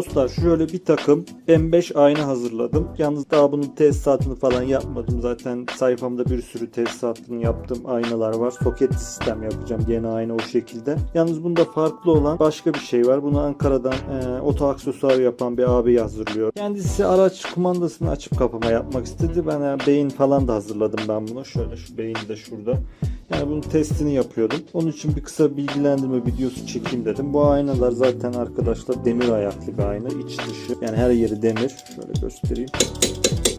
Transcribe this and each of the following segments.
Dostlar şöyle bir takım M5 ayna hazırladım. Yalnız daha bunun tesisatını falan yapmadım. Zaten sayfamda bir sürü tesisatını yaptığım aynalar var. Soketli sistem yapacağım gene aynı o şekilde. Yalnız bunda farklı olan başka bir şey var. Bunu Ankara'dan e, oto aksesuar yapan bir abi hazırlıyor. Kendisi araç kumandasını açıp kapama yapmak istedi. Ben e, beyin falan da hazırladım ben bunu. Şöyle şu beyni de şurada. Yani bunun testini yapıyordum. Onun için bir kısa bilgilendirme videosu çekeyim dedim. Bu aynalar zaten arkadaşlar demir ayaklı bir ayna. iç dışı. Yani her yeri demir. Şöyle göstereyim.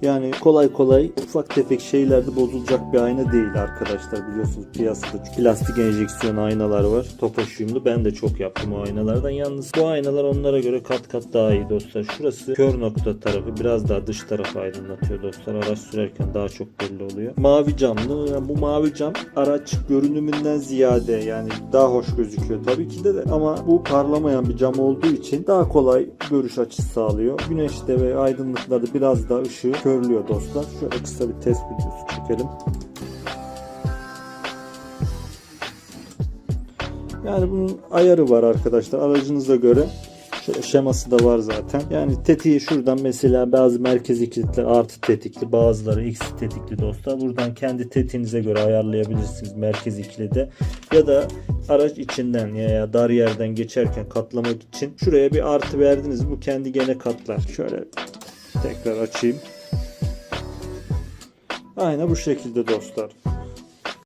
Yani kolay kolay ufak tefek şeylerde bozulacak bir ayna değil arkadaşlar. Biliyorsunuz piyasada plastik enjeksiyon aynalar var. Topaş uyumlu. Ben de çok yaptım o aynalardan. Yalnız bu aynalar onlara göre kat kat daha iyi dostlar. Şurası kör nokta tarafı biraz daha dış tarafı aydınlatıyor dostlar. Araç sürerken daha çok belli oluyor. Mavi camlı. Yani bu mavi cam araç görünümünden ziyade yani daha hoş gözüküyor tabii ki de, de ama bu parlamayan bir cam olduğu için daha kolay görüş açısı sağlıyor. Güneşte ve aydınlıklarda biraz daha ışığı körlüyor dostlar. Şöyle kısa bir test videosu çekelim. Yani bunun ayarı var arkadaşlar aracınıza göre. Şöyle şeması da var zaten. Yani tetiği şuradan mesela bazı merkezi kilitler artı tetikli bazıları eksi tetikli dostlar. Buradan kendi tetiğinize göre ayarlayabilirsiniz merkezi kilide. Ya da araç içinden ya dar yerden geçerken katlamak için şuraya bir artı verdiniz. Bu kendi gene katlar. Şöyle tekrar açayım. Aynen bu şekilde dostlar.